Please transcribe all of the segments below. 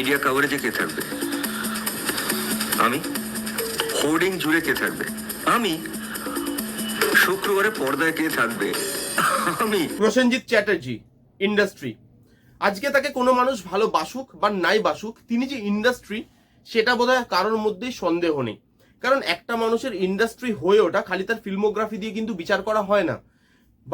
Media কভারেজে কে থাকবে? আমি? Hoarding জুড়ে কে থাকবে? আমি? শুক্রবারে পর্দায় কে থাকবে? আমি? প্রসেনজিৎ চ্যাটার্জি ইন্ডাস্ট্রি আজকে তাকে কোনো মানুষ ভালো বাসুক বা নাই বাসুক, তিনি যে ইন্ডাস্ট্রি সেটা বোধহয় কারোর মধ্যেই সন্দেহ নেই। কারণ একটা মানুষের ইন্ডাস্ট্রি হয়ে ওঠা খালি তার ফিল্মোগ্রাফি দিয়ে কিন্তু বিচার করা হয় না।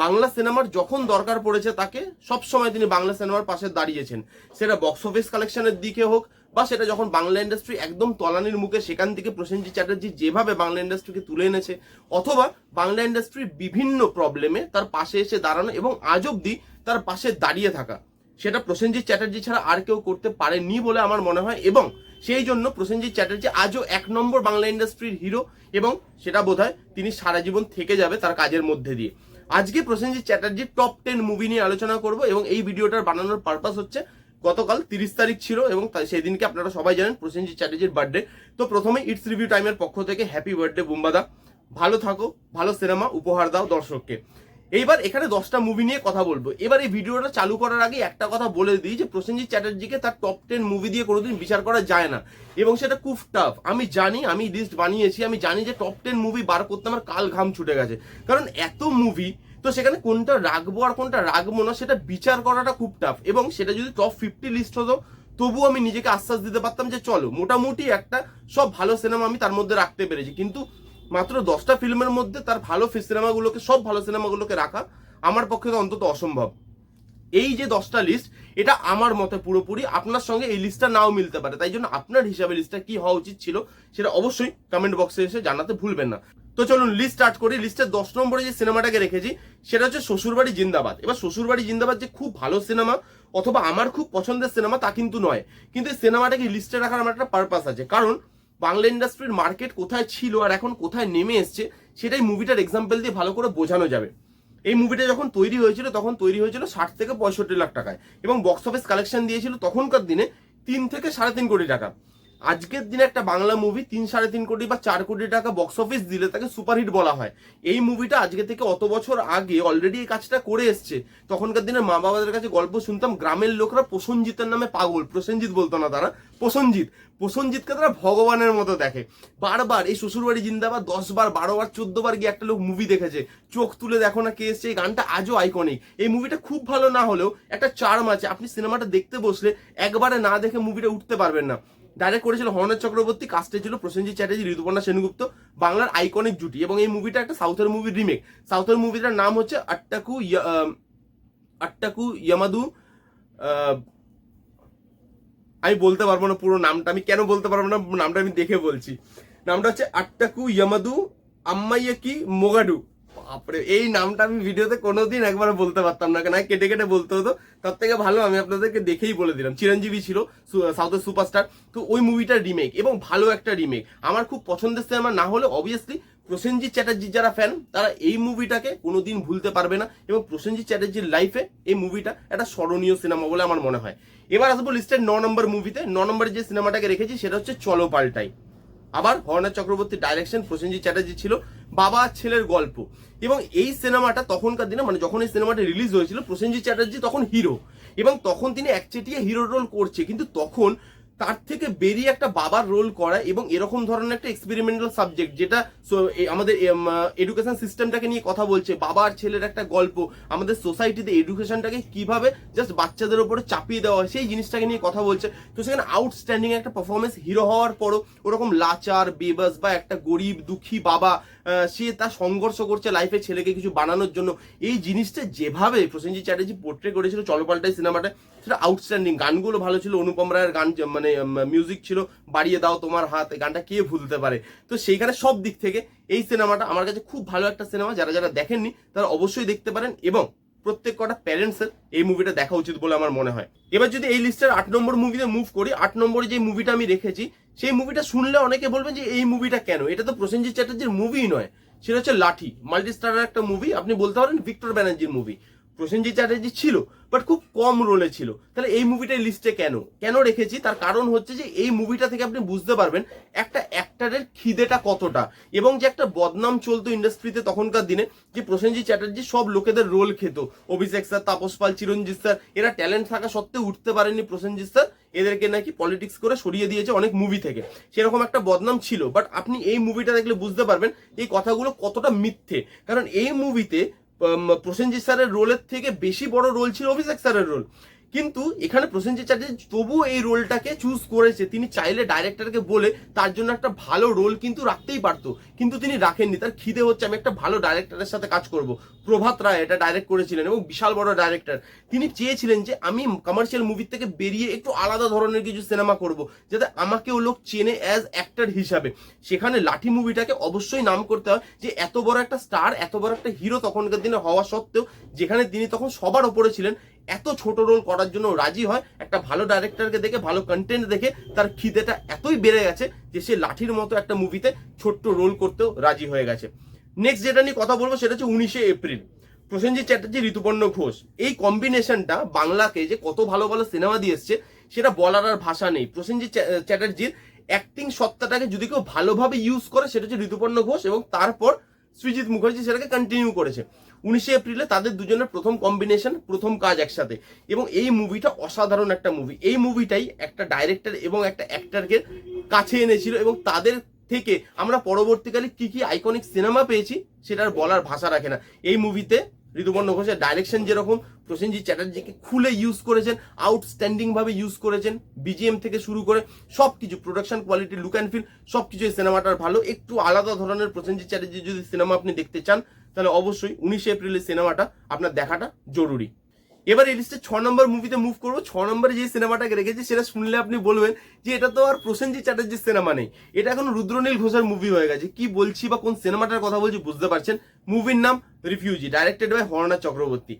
বাংলা সিনেমার যখন দরকার পড়েছে তাকে, সব সময় তিনি বাংলা সিনেমার পাশে দাঁড়িয়েছেন। সেটা বক্স অফিস কালেকশনের দিকে হোক, বা সেটা যখন বাংলা ইন্ডাস্ট্রি একদম তলানির মুখে সেখান থেকে প্রসেনজিৎ চ্যাটার্জি যেভাবে বাংলা ইন্ডাস্ট্রিকে তুলে এনেছে, অথবা বাংলা ইন্ডাস্ট্রির বিভিন্ন প্রবলেমে তার পাশে এসে দাঁড়ানো এবং আজ অব্দি তার পাশে দাঁড়িয়ে থাকা। সেটা প্রসেনজিৎ চ্যাটার্জি ছাড়া আর কেউ করতে পারেনি বলে আমার মনে হয় এবং সেই জন্য প্রসেনজিৎ চ্যাটার্জি আজও এক নম্বর বাংলা ইন্ডাস্ট্রির হিরো এবং সেটা বোধহয় তিনি সারা জীবন থেকে যাবে তার কাজের মধ্যে দিয়ে। আজকে প্রসেনজিৎ চ্যাটার্জির টপ টেন মুভি নিয়ে আলোচনা করব এবং এই ভিডিওটার বানানোর পারপাস হচ্ছে গতকাল তিরিশ তারিখ ছিল এবং সেদিনকে আপনারা সবাই জানেন প্রসেনজিৎ চ্যাটার্জির বার্থডে তো প্রথমে ইটস রিভিউ টাইমের পক্ষ থেকে হ্যাপি বার্থডে বুম্বাদা। ভালো থাকো, ভালো সিনেমা, উপহার দাও দর্শককে। এইবার এখানে দশটা মুভি নিয়ে কথা বলব। এবার এই ভিডিওটা চালু করার আগে একটা কথা বলে দিই যে প্রসেনজিৎ চ্যাটার্জিকে তার টপ টেন মুভি দিয়ে কোনোদিন বিচার করা যায় না। এবং সেটা খুব টাফ আমি জানি, আমি লিস্ট বানিয়েছি, আমি জানি যে টপ টেন মুভি বার করতে আমার কাল ঘাম ছুটে গেছে। কারণ এত মুভি তো সেখানে কোনটা রাখব আর কোনটা রাখব না, সেটা বিচার করাটা খুব টাফ এবং সেটা যদি টপ ফিফটি লিস্ট হতো, তবুও আমি নিজেকে আশ্বাস দিতে পারতাম যে চলো, মোটামুটি একটা সব ভালো সিনেমা আমি তার মধ্যে রাখতে পেরেছি। কিন্তু মাত্র দশটা ফিল্মের মধ্যে তার ভালো সিনেমাগুলোকে সব ভালো সিনেমাগুলোকে রাখা আমার পক্ষে তো অন্তত অসম্ভব। এই যে দশটা লিস্ট এটা আমার মতে পুরোপুরি। আপনার সঙ্গে এই লিস্টটা নাও মিলতে পারে। তাই জন্য আপনার হিসাবে লিস্টটা কি হওয়া উচিত ছিল, সেটা অবশ্যই কমেন্ট বক্সে এসে জানাতে ভুলবেন না। তো চলুন লিস্ট স্টার্ট করি। লিস্টের দশ নম্বরে যে সিনেমাটাকে রেখেছি, সেটা হচ্ছে শ্বশুরবাড়ি জিন্দাবাদ। এবার শ্বশুরবাড়ি জিন্দাবাদ যে খুব ভালো সিনেমা অথবা আমার খুব পছন্দের সিনেমা তা কিন্তু নয়। কিন্তু এই সিনেমাটাকে লিস্টে রাখার আমার একটা পারপাস আছে। কারণ বাংলা ইন্ডাস্ট্রির মার্কেট কোথায় ছিল আর এখন কোথায় নেমে এসছে, সেটাই মুভিটার এক্সাম্পল দিয়ে ভালো করে বোঝানো যাবে। এই মুভিটা যখন তৈরি হয়েছিল, তখন তৈরি হয়েছিল ষাট থেকে পঁয়ষট্টি লাখ টাকায় এবং বক্স অফিস কালেকশন দিয়েছিল তখনকার দিনে তিন থেকে সাড়ে তিন কোটি টাকা। আজকের দিনে একটা বাংলা মুভি তিন সাড়ে তিন কোটি বা চার কোটি টাকা বক্স অফিস দিলে তাকে সুপারহিট বলা হয়। এই মুভিটা আজকে থেকে অত বছর আগে অলরেডি এই কাজটা করে এসছে। তখনকার দিনে মা বাবাদের কাছে গল্প শুনতাম, গ্রামের লোকরা প্রসঞ্জিতের নামে পাগল। প্রসেনজিৎ বলতো না তারা, প্রসঞ্জিৎ। প্রসঞ্জিৎকে তারা ভগবানের মতো দেখে। বারবার এই শ্বশুরবাড়ি জিন্দাবাদ, দশ বার, বারো বার, চোদ্দ বার গিয়ে একটা লোক মুভি দেখেছে। চোখ তুলে দেখো না কে এসছে, এই গানটা আজও আইকনিক এই মুভিটা খুব ভালো না হলেও একটা চার্ম আছে। আপনি সিনেমাটা দেখতে বসলে একবারে না দেখে মুভিটা উঠতে পারবেন না। ডাইরেক্ট করেছিল হরণের চক্রবর্তী কাস্টে ছিল প্রসেনজিৎ চ্যাটার্জি, ঋতুপর্ণা সেনগুপ্ত, বাংলার আইকনিক জুটি। এবং এই মুভিটা একটা সাউথের মুভির রিমেক সাউথের মুভিটার নাম হচ্ছে আট্টাকু আট্টাকু ইয়ামাদু আমি বলতে পারব না পুরো নামটা, আমি কেন বলতে পারব না, নামটা আমি দেখে বলছি। নামটা হচ্ছে আট্টাকু ইয়ামাদু, আম্মাইয়াকি মোগাডু। বাপরে, এই নামটা আমি ভিডিওতে কোনোদিন একবার বলতে পারতাম না, কেন কেটে কেটে বলতে হতো। তার থেকে ভালো আমি আপনাদেরকে দেখেই বলে দিলাম। চিরঞ্জীবী ছিল সাউথের সুপারস্টার। তো ওই মুভিটার রিমেক এবং ভালো একটা রিমেক আমার খুব পছন্দের সিনেমা না হলে অবভিয়াসলি প্রসেনজিৎ চ্যাটার্জির যারা ফ্যান তারা এই মুভিটাকে কোনোদিন ভুলতে পারবে না এবং প্রসেনজিৎ চ্যাটার্জির লাইফে এই মুভিটা একটা স্মরণীয় সিনেমা বলে আমার মনে হয়। এবার আসব লিস্টের ন নম্বর মুভিতে। ন নম্বর যে সিনেমাটাকে রেখেছি, সেটা হচ্ছে চলো পাল্টাই। আবার হরনাথ চক্রবর্তী ডাইরেকশন প্রসেনজিৎ চ্যাটার্জি ছিল। বাবা ছেলের গল্প। এবং এই সিনেমাটা তখনকার দিনে মানে যখন এই সিনেমাটা রিলিজ হয়েছিল, প্রসেনজিৎ চ্যাটার্জি তখন হিরো এবং তখন তিনি একচেটিয়া হিরো রোল করছে। কিন্তু তখন তার থেকে বেরিয়ে একটা বাবার রোল করা এবং এরকম ধরনের একটা এক্সপেরিমেন্টাল সাবজেক্ট যেটা আমাদের এডুকেশন সিস্টেমটাকে নিয়ে কথা বলছে, বাবা আর ছেলের একটা গল্প, আমাদের সোসাইটিতে এডুকেশনটাকে কীভাবে জাস্ট বাচ্চাদের উপরে চাপিয়ে দেওয়া হয়, সেই জিনিসটাকে নিয়ে কথা বলছে। তো সেখানে আউটস্ট্যান্ডিং একটা পারফরমেন্স হিরো হওয়ার পরও ওরকম লাচার, বেবাস বা একটা গরিব, দুঃখী বাবা সে তার সংঘর্ষ করছে লাইফে ছেলেকে কিছু বানানোর জন্য। এই জিনিসটা যেভাবে প্রসেনজিৎ চ্যাটার্জি পোর্ট্রে করেছিল চলপাল্টাই সিনেমাটা, সেটা আউটস্ট্যান্ডিং গানগুলো ভালো ছিল, অনুপম রায়ের গান মানে মিউজিক ছিল, বাড়িয়ে দাও তোমার হাত গানটা কে ভুলতে পারে? তো সেইখানে সব দিক থেকে এই সিনেমাটা আমার কাছে খুব ভালো একটা সিনেমা। যারা যারা দেখেননি, তারা অবশ্যই দেখতে পারেন এবং প্রত্যেক কটা প্যারেন্টসের এই মুভিটা দেখা উচিত বলে আমার মনে হয়। এবার যদি এই লিস্টের আট নম্বর মুভিতে মুভ করি, আট নম্বরে যে মুভিটা আমি রেখেছি, সেই মুভিটা শুনলে অনেকে বলবেন যে এই মুভিটা কেন? এটা তো প্রসেনজিৎ চ্যাটার্জির মুভি নয়। সেটা হচ্ছে লাঠি। মাল্টি স্টারের একটা মুভি আপনি বলতে পারেন ভিক্টর ব্যানার্জির মুভি প্রসেনজিৎ চ্যাটার্জি ছিল বাট খুব কম রোলে ছিল। তাহলে এই মুভিটা লিস্টে কেন? কেন রেখেছি? তার কারণ হচ্ছে যে এই মুভিটা থেকে আপনি বুঝতে পারবেন একটা অ্যাক্টারের খিদেটা কতটা এবং যে একটা বদনাম চলতো ইন্ডাস্ট্রিতে তখনকার দিনে যে প্রসেনজিৎ চ্যাটার্জি সব লোকেদের রোল খেত। অভিষেক স্যার, তাপস পাল চিরঞ্জিত স্যার, এরা ট্যালেন্ট থাকা সত্ত্বেও উঠতে পারেনি প্রসেনজিৎ স্যার। এদেরকে নাকি পলিটিক্স করে সরিয়ে দিয়েছে অনেক মুভি থেকে। সেরকম একটা বদনাম ছিল বাট আপনি এই মুভিটা দেখলে বুঝতে পারবেন এই কথাগুলো কতটা মিথ্যে। কারণ এই মুভিতে প্রসেনজিৎ স্যারের রোলের থেকে বেশি বড় রোল ছিল অভিষেক স্যারের রোল কিন্তু এখানে প্রসেনজিৎ চ্যাটার্জি তবুও এই রোলটাকে চুজ করেছে। তিনি চাইলে ডাইরেক্টরকে বলে তার জন্য একটা ভালো রোল কিন্তু রাখতেই পারতো। কিন্তু তিনি রাখেননি। তার খিদে হচ্ছে, আমি একটা ভালো ডাইরেক্টরের সাথে কাজ করব। প্রভাত রায় এটা ডাইরেক্ট করেছিলেন এবং বিশাল বড় ডাইরেক্টর তিনি চেয়েছিলেন যে আমি কমার্শিয়াল মুভির থেকে বেরিয়ে একটু আলাদা ধরনের কিছু সিনেমা করব, যাতে আমাকেও লোক চেনে অ্যাজ অ্যাক্টর হিসাবে। সেখানে লাঠি মুভিটাকে অবশ্যই নাম করতে হয় যে এত বড় একটা স্টার এত বড় একটা হিরো তখনকার দিনে হওয়া সত্ত্বেও, যেখানে তিনি তখন সবার ওপরে ছিলেন এত ছোট রোল করার জন্য রাজি হয়, একটা ভালো ডাইরেক্টরকে দেখে, ভালো কন্টেন্ট দেখে, তার খিদেটা এতই বেড়ে গেছে যে সে লাঠির মতো একটা মুভিতে ছোট্ট রোল করতেও রাজি হয়ে গেছে। নেক্সট যেটা নিয়ে কথা বলব সেটা হচ্ছে উনিশে এপ্রিল। প্রসেনজিৎ চ্যাটার্জি, ঋতুপর্ণ ঘোষ। এই কম্বিনেশনটা বাংলাকে যে কত ভালো ভালো সিনেমা দিয়ে এসছে, সেটা বলার আর ভাষা নেই। প্রসেনজিৎ চ্যা- চ্যাটার্জির অ্যাক্টিং সত্তাটাকে যদি কেউ ভালোভাবে ইউজ করে, সেটা হচ্ছে ঋতুপর্ণ ঘোষ এবং তারপর সৃজিৎ মুখার্জি সেটাকে কন্টিনিউ করেছে। উনিশে এপ্রিলে তাদের দুজনের প্রথম কম্বিনেশন প্রথম কাজ একসাথে। এবং এই মুভিটা অসাধারণ একটা মুভি এই মুভিটাই একটা ডাইরেক্টর এবং একটা অ্যাক্টারকে কাছে এনেছিল এবং তাদের থেকে আমরা পরবর্তীকালে কি কি আইকনিক সিনেমা পেয়েছি সেটার বলার ভাষা রাখে না। এই মুভিতে ঋতুপর্ণ ঘোষের ডাইরেকশন যেরকম, প্রসেনজিৎ চ্যাটার্জিকে খুলে ইউজ করেছেন আউটস্ট্যান্ডিং ভাবে ইউজ করেছেন বিজিএম থেকে শুরু করে সব কিছু production quality look and feel সব কিছু এই সিনেমাটার ভালো। একটু আলাদা ধরনের প্রসেনজিৎ চ্যাটার্জি যদি সিনেমা আপনি দেখতে চান তাহলে অবশ্যই উনিশে এপ্রিলের সিনেমাটা আপনার দেখাটা জরুরি। এবার এই লিস্টে ছ নম্বর মুভিতে মুভ করব। ছ নম্বরে যে সিনেমাটাকে রেখেছি, সেটা শুনলে আপনি বলবেন যে এটা তো আর প্রসেনজিৎ চ্যাটার্জির সিনেমা নেই। এটা এখন রুদ্রনীল ঘোষের মুভি হয়ে গেছে। কি বলছি বা কোন সিনেমাটার কথা বলছি বুঝতে পারছেন? মুভির নাম refugee directed by Haranath Chakraborty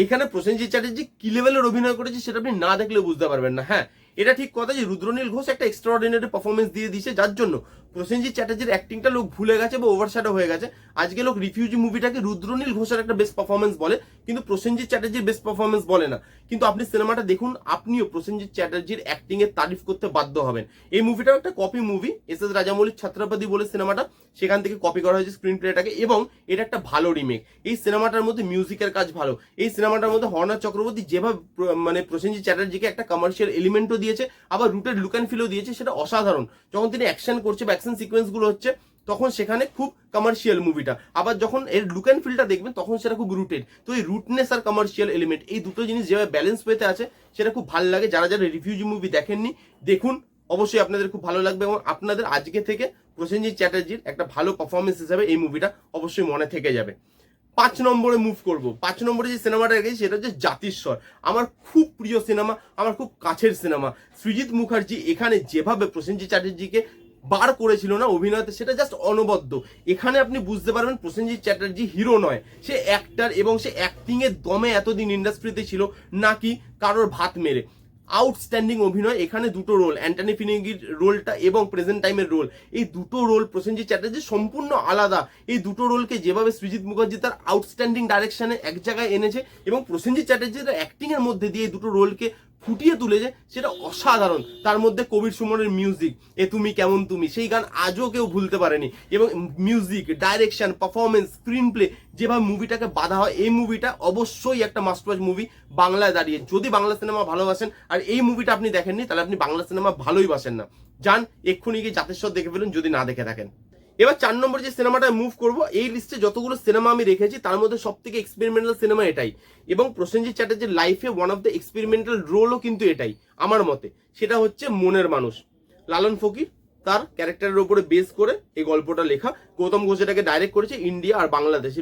এইখানে প্রসেনজিৎ চ্যাটার্জি কি লেভেলের অভিনয় করেছে সেটা আপনি না দেখলে বুঝতে পারবেন না। হ্যাঁ এটা ঠিক কথা যে রুদ্রনীল ঘোষ একটা এক্সট্রাঅর্ডিনারি পারফরমেন্স দিয়ে দিয়েছে। যার জন্য প্রসেনজিৎ চ্যাটার্জির অ্যাক্টিংটা লোক ভুলে গেছে বা ওভারশ্যাডো হয়ে গেছে। আজকে লোক রিফিউজি মুভিটাকে রুদ্রনীল ঘোষের একটা বেস্ট পারফরমেন্স বলে, কিন্তু প্রসেনজিৎ চ্যাটার্জির বেস্ট পারফরমেন্স বলে না। কিন্তু আপনি সিনেমাটা দেখুন, আপনিও প্রসেনজিৎ চ্যাটার্জির অ্যাক্টিং এর তারিফ করতে বাধ্য হবেন। এই মুভিটাও একটা কপি মুভি এস এস রাজামৌলির ছাত্রপাতি বলে সিনেমাটা সেখান থেকে কপি করা হয়েছে স্ক্রিন প্লেটাকে এবং এটা একটা ভালো রিমেক এই সিনেমাটার মধ্যে মিউজিকের কাজ ভালো। এই সিনেমাটার মধ্যে হর্ণা চক্রবর্তী যেভাবে মানে প্রসেনজিৎ চ্যাটার্জিকে একটা কমার্শিয়াল এলিমেন্টও দিয়েছে, আবার রুটের লুক অ্যান্ড ফিলও দিয়েছে, সেটা অসাধারণ। যখন তিনি অ্যাকশন করছে বা অ্যাকশন সিকোয়েন্সগুলো হচ্ছে, তখন সেখানে খুব কমার্শিয়াল মুভিটা আবার যখন এর লুক অ্যান্ড ফিলটা দেখবেন, তখন সেটা খুব রুটেড তো এই রুটনেস আর কমার্শিয়াল এলিমেন্ট এই দুটো জিনিস যেভাবে ব্যালেন্স পেতে আছে, সেটা খুব ভালো লাগে। যারা যারা রিফিউজি মুভি দেখেননি, দেখুন, অবশ্যই আপনাদের খুব ভালো লাগবে এবং আপনাদের আজকে থেকে প্রসেনজিৎ চ্যাটার্জির একটা ভালো পারফরমেন্স হিসাবে এই মুভিটা অবশ্যই মনে থেকে যাবে। পাঁচ নম্বরে মুভ করব। পাঁচ নম্বরে যে সিনেমাটা রেখেছি সেটা হচ্ছে জাতিস্বর। আমার খুব প্রিয় সিনেমা আমার খুব কাছের সিনেমা সৃজিৎ মুখার্জি এখানে যেভাবে প্রসেনজিৎ চ্যাটার্জিকে বার করেছিল না অভিনয়তে, সেটা জাস্ট অনবদ্য। এখানে আপনি বুঝতে পারবেন প্রসেনজিৎ চ্যাটার্জি হিরো নয়। সে অ্যাক্টার এবং সে অ্যাক্টিং এর দমে এতদিন ইন্ডাস্ট্রিতে ছিল নাকি কারোর ভাত মেরে। আউটস্ট্যান্ডিং অভিনয়, এখানে দুটো রোল অ্যান্টনি ফিনিগির রোলটা এবং প্রেজেন্ট টাইমের রোল এই দুটো রোল প্রসেনজিৎ চ্যাটার্জি সম্পূর্ণ আলাদা। এই দুটো রোলকে যেভাবে সৃজিৎ মুখার্জি তার আউটস্ট্যান্ডিং ডাইরেকশনে এক জায়গায় এনেছে এবং প্রসেনজিৎ চ্যাটার্জির অ্যাক্টিং এর মধ্যে দিয়ে এই দুটো রোলকে ফুটিয়ে তুলেছে, সেটা অসাধারণ। তার মধ্যে কবির সুমনের মিউজিক এ তুমি কেমন তুমি, সেই গান আজও কেউ ভুলতে পারেনি। এবং music direction performance screenplay যেভাবে মুভিটাকে বাধা হয়, এই মুভিটা অবশ্যই একটা মাস্টার মুভি বাংলায় দাঁড়িয়ে। যদি বাংলা সিনেমা ভালোবাসেন, আর এই মুভিটা আপনি দেখেননি, তাহলে আপনি বাংলা সিনেমা ভালোই বাসেন না। যান, এক্ষুনি গিয়ে জাতেশ্বর দেখে ফেলুন, যদি না দেখে থাকেন। এবার চার নম্বর যে সিনেমাটা মুভ করব, এই লিস্টে যতগুলো সিনেমা আমি রেখেছি, তার মধ্যে সব থেকে এক্সপেরিমেন্টাল সিনেমা এটাই। এবং প্রসেনজিৎ চ্যাটার্জির লাইফে ওয়ান অফ দ্য এক্সপেরিমেন্টাল রোলও কিন্তু এটাই, আমার মতে। সেটা হচ্ছে মনের মানুষ। লালন ফকির, তার ক্যারেক্টারের উপরে বেস করে এই গল্পটা লেখা। গৌতম ঘোষ এটাকে ডাইরেক্ট করেছে ইন্ডিয়া আর বাংলাদেশ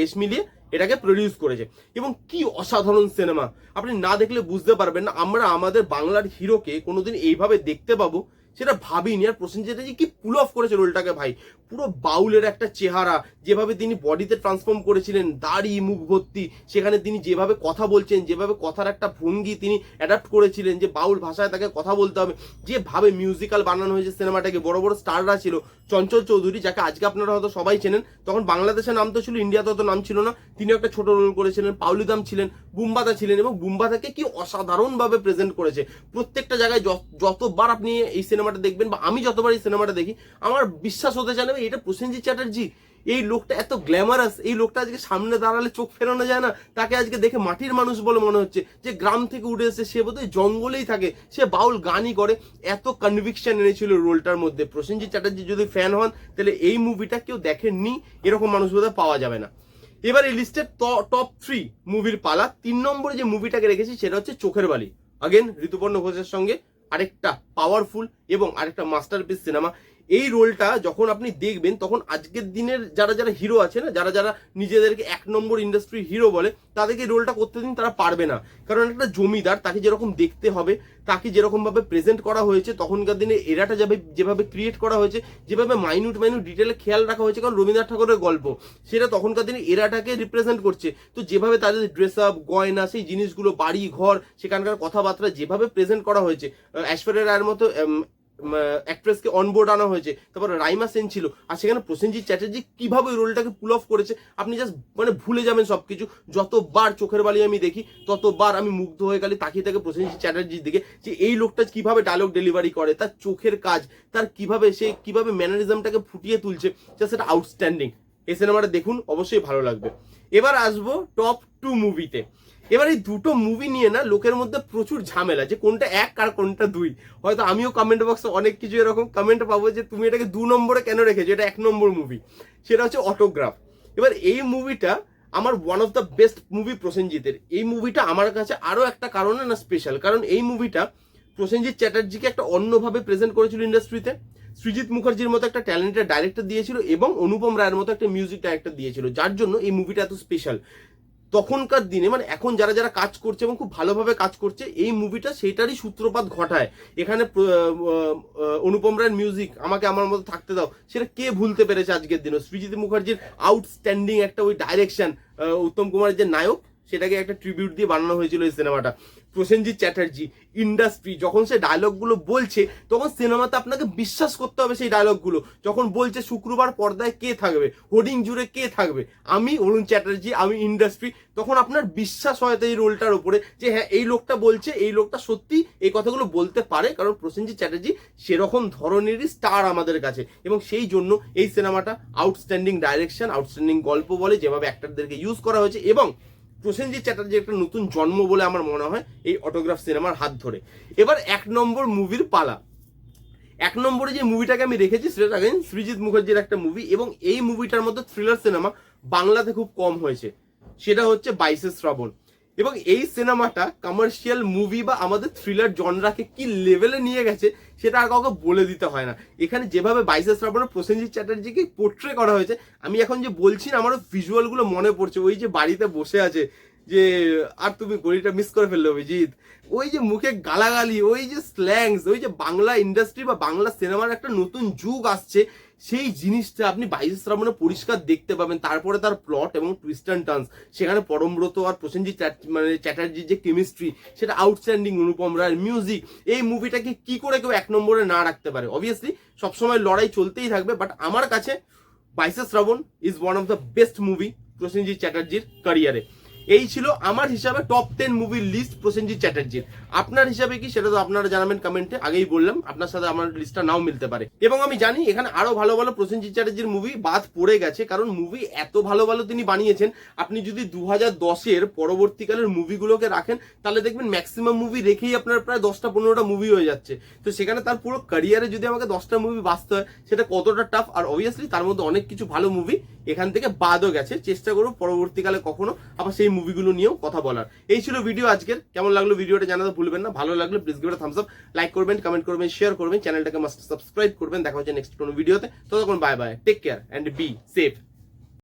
দেশ মিলিয়ে এটাকে প্রডিউস করেছে। এবং কি অসাধারণ সিনেমা আপনি না দেখলে বুঝতে পারবেন না, আমরা আমাদের বাংলার হিরোকে কোনোদিন এইভাবে দেখতে পাবো সেটা ভাবিনি। আর প্রসেনজিৎ চ্যাটার্জি কি পুল অফ করেছে রোলটাকে ভাই? পুরো বাউলের একটা চেহারা, যেভাবে তিনি বডিতে ট্রান্সফর্ম করেছিলেন, দাড়ি, মুখ ভর্তি, সেখানে তিনি যেভাবে কথা বলছেন, যেভাবে কথার একটা ভঙ্গি তিনি অ্যাডাপ্ট করেছিলেন, যে বাউল ভাষায় তাকে কথা বলতে হবে, যেভাবে মিউজিক্যাল বানানো হয়েছে সিনেমাটাকে, বড় বড় স্টাররা ছিল, চঞ্চল চৌধুরী, যাকে আজকে আপনারা হয়তো সবাই চেনেন, তখন বাংলাদেশের নাম তো ছিল ইন্ডিয়াতে অত নাম ছিল না তিনি একটা ছোট রোল করেছিলেন পাউলিদাম ছিলেন, বুম্বাদা ছিলেন, এবং বুম্বাদাকে কি অসাধারণভাবে প্রেজেন্ট করেছে। প্রত্যেকটা জায়গায় যত- যতবার আপনি এই সিনেমাটা দেখবেন বা আমি যতবার এই সিনেমাটা দেখি, আমার বিশ্বাস হতে চায় না এটা প্রসেনজিৎ চ্যাটার্জি। এই লোকটা এত গ্ল্যামারাস এই লোকটা আজকে সামনে দাঁড়ালে চোখ ফেরানো যায় না। তাকে আজকে দেখে মাটির মানুষ বলে মনে হচ্ছে। যে গ্রাম থেকে উঠে এসে সে বোধহয় জঙ্গলেই থাকে। সে বাউল গানই করে। এত কনভিকশন এনেছিল রোলটার মধ্যে। প্রসেনজিৎ চ্যাটার্জি যদি ফ্যান হন, তাহলে এই মুভিটা কেউ দেখেননি। এরকম মানুষ বোধহয় পাওয়া যাবে না। এবার এই লিস্টের টপ থ্রি মুভির পালা। তিন নম্বরে যে মুভিটাকে রেখেছি, সেটা হচ্ছে চোখের বালি। আগেন ঋতুপর্ণ ঘোষের সঙ্গে আরেকটা পাওয়ারফুল এবং আরেকটা মাস্টারপিস সিনেমা এই রোলটা যখন আপনি দেখবেন, তখন আজকের দিনের যারা যারা হিরো আছে না, যারা যারা নিজেদেরকে এক নম্বর ইন্ডাস্ট্রি হিরো বলে, তাদেরকে রোলটা করতে দিন তারা পারবে না। কারণ একটা জমিদার তাকে যেরকম দেখতে হবে, তাকে যেরকম ভাবে প্রেজেন্ট করা হয়েছে, তখনকার দিনে এরাটা যাবে, যেভাবে ক্রিয়েট করা হয়েছে, যেভাবে মাইনুট মাইনুট ডিটেলে খেয়াল রাখা হয়েছে, কারণ রবীন্দ্রনাথ ঠাকুরের গল্প, সেটা তখনকার দিনে এরাটাকে রিপ্রেজেন্ট করছে। তো যেভাবে তাদের ড্রেস আপ গয়না, সেই জিনিসগুলো, বাড়ি, ঘর, সেখানকার কথাবার্তা যেভাবে প্রেজেন্ট করা হয়েছে ঐশ্বর্যা রায়ের মতো অ্যাক্ট্রেসকে অনবোর্ড আনা হয়েছে, তারপর রাইমা সেন ছিল, আর সেখানে প্রসেনজিৎ চ্যাটার্জি কীভাবে ওই রোলটাকে পুল অফ করেছে, আপনি জাস্ট মানে ভুলে যাবেন সবকিছু। যতবার চোখের বালি আমি দেখি, ততবার আমি মুগ্ধ হয়ে গেলে তাকিয়ে থাকে প্রসেনজিৎ চ্যাটার্জির দিকে, যে এই লোকটা কীভাবে ডায়লগ ডেলিভারি করে, তার চোখের কাজ, তার কীভাবে সে কীভাবে ম্যানারিজমটাকে ফুটিয়ে তুলছে জাস্ট সেটা আউটস্ট্যান্ডিং এই সিনেমাটা দেখুন, অবশ্যই ভালো লাগবে। এবার আসব টপ টু মুভিতে এবার এই দুটো মুভি নিয়ে না লোকের মধ্যে প্রচুর ঝামেলা যে কোনটা এক আর কোনটা দুই। হয়তো আমিও কমেন্ট বক্সে অনেক কিছু এরকম কমেন্ট পাবো যে তুমি এটাকে দু নম্বরে কেন রেখেছো? এটা এক নম্বর মুভি সেটা হচ্ছে অটোগ্রাফ এবার এই মুভিটা আমার one of the best movie প্রসেনজিতের। এই মুভিটা আমার কাছে আরও একটা কারণে না স্পেশাল কারণ এই মুভিটা প্রসেনজিৎ চ্যাটার্জিকে একটা অন্যভাবে প্রেজেন্ট করেছিল ইন্ডাস্ট্রিতে সৃজিৎ মুখার্জির মতো একটা ট্যালেন্টেড ডাইরেক্টর দিয়েছিল এবং অনুপম রায়ের মতো একটা মিউজিক ডাইরেক্টর দিয়েছিল। যার জন্য এই মুভিটা এত স্পেশাল তখনকার দিনে মানে এখন যারা যারা কাজ করছে এবং খুব ভালোভাবে কাজ করছে, এই মুভিটা সেইটারই সূত্রপাত ঘটায়। এখানে অনুপম রায়ের মিউজিক আমাকে আমার মতো থাকতে দাও, সেটা কে ভুলতে পেরেছে আজকের দিনে? সৃজিত মুখার্জির আউটস্ট্যান্ডিং একটা ওই ডাইরেকশন উত্তম কুমারের যে নায়ক সেটাকে একটা ট্রিবিউট দিয়ে বানানো হয়েছিল এই সিনেমাটা। প্রসেনজিৎ চ্যাটার্জি ইন্ডাস্ট্রি যখন সে ডায়লগগুলো বলছে, তখন সিনেমাতে আপনাকে বিশ্বাস করতে হবে সেই ডায়লগগুলো যখন বলছে শুক্রবার পর্দায় কে থাকবে, হোর্ডিং জুড়ে কে থাকবে? আমি, অরুণ চ্যাটার্জি, আমি ইন্ডাস্ট্রি তখন আপনার বিশ্বাস হয়তো এই রোলটার উপরে যে হ্যাঁ এই লোকটা বলছে, এই লোকটা সত্যি এই কথাগুলো বলতে পারে, কারণ প্রসেনজিৎ চ্যাটার্জি সেরকম ধরনেরই স্টার আমাদের কাছে। এবং সেই জন্য এই সিনেমাটা আউটস্ট্যান্ডিং ডাইরেকশন আউটস্ট্যান্ডিং গল্প বলে যেভাবে অ্যাক্টরদেরকে ইউজ করা হয়েছে এবং প্রসেনজিৎ চ্যাটার্জি একটা নতুন জন্ম বলে আমার মনে হয় এই অটোগ্রাফ সিনেমার হাত ধরে। এবার এক নম্বর মুভির পালা। এক নম্বরে যে মুভিটাকে আমি রেখেছি সেটা আগেন সৃজিৎ মুখার্জির একটা মুভি এবং এই মুভিটার মধ্যে থ্রিলার সিনেমা বাংলাতে খুব কম হয়েছে। সেটা হচ্ছে বাইশে শ্রাবণ। এবং এই সিনেমাটা কমার্শিয়াল মুভি বা আমাদের থ্রিলার জনরাকে কি লেভেলে নিয়ে গেছে, সেটা আর কাউকে বলে দিতে হয় না। এখানে যেভাবে বাইশে শ্রাবণের প্রসেনজিৎ চ্যাটার্জিকে পোর্ট্রে করা হয়েছে, আমি এখন যে বলছি না, আমারও ভিজুয়ালগুলো মনে পড়ছে। ওই যে বাড়িতে বসে আছে, যে, আর তুমি গলিটা মিস করে ফেললে অভিজিৎ। ওই যে মুখে গালাগালি, ওই যে স্ল্যাংস ওই যে বাংলা ইন্ডাস্ট্রি বা বাংলা সিনেমার একটা নতুন যুগ আসছে সেই জিনিসটা আপনি বাইশে শ্রাবণে পরিষ্কার দেখতে পাবেন। তারপরে তার প্লট এবং টুইস্ট অ্যান্ড টার্নস সেখানে পরমব্রত আর প্রসেনজিৎ মানে চ্যাটার্জির যে কেমিস্ট্রি সেটা আউটস্ট্যান্ডিং অনুপম রায়ের মিউজিক এই মুভিটাকে কি করে কেউ এক নম্বরে না রাখতে পারে? অবভিয়াসলি সবসময় লড়াই চলতেই থাকবে বাট আমার কাছে Baishe Srabon is one of the best movie Prosenjit চ্যাটার্জির ক্যারিয়ারে এই ছিল আমার হিসাবে টপ টেন মুভির লিস্ট প্রসেনজিৎ চ্যাটার্জির। আপনার হিসাবে কি সেটা তো আপনারা জানাবেন কমেন্টে আগেই বললাম, আপনার সাথে আমার লিস্টটা নাও মিলতে পারে। এবং আমি জানি এখানে আরও ভালো ভালো প্রসেনজিৎ চ্যাটার্জির মুভি বাদ পড়ে গেছে, কারণ মুভি এত ভালো ভালো তিনি বানিয়েছেন, আপনি যদি দু হাজার দশের পরবর্তীকালের মুভিগুলোকে রাখেন, তাহলে দেখবেন ম্যাক্সিমাম মুভি রেখেই আপনার প্রায় দশটা পনেরোটা মুভি হয়ে যাচ্ছে। তো সেখানে তার পুরো ক্যারিয়ারে যদি আমাকে দশটা মুভি বাঁচতে হয়, সেটা কতটা টাফ আর অবভিয়াসলি তার মধ্যে অনেক কিছু ভালো মুভি এখান থেকে বাদও গেছে। চেষ্টা করব পরবর্তীকালে কখনো আবার সেই মুভিগুলো নিয়েও কথা বলার। এই ছিল ভিডিও আজকের। কেমন লাগল ভিডিওটা জানাতে ভুলবেন না। ভালো লাগলে please give thumbs up like করবেন কমেন্ট করবেন শেয়ার করবেন চ্যানেলটাকে মাস্ট সাবস্ক্রাইব করবেন। দেখা হচ্ছে নেক্সট কোনো ভিডিওতে। ততক্ষণ bye bye take care and be safe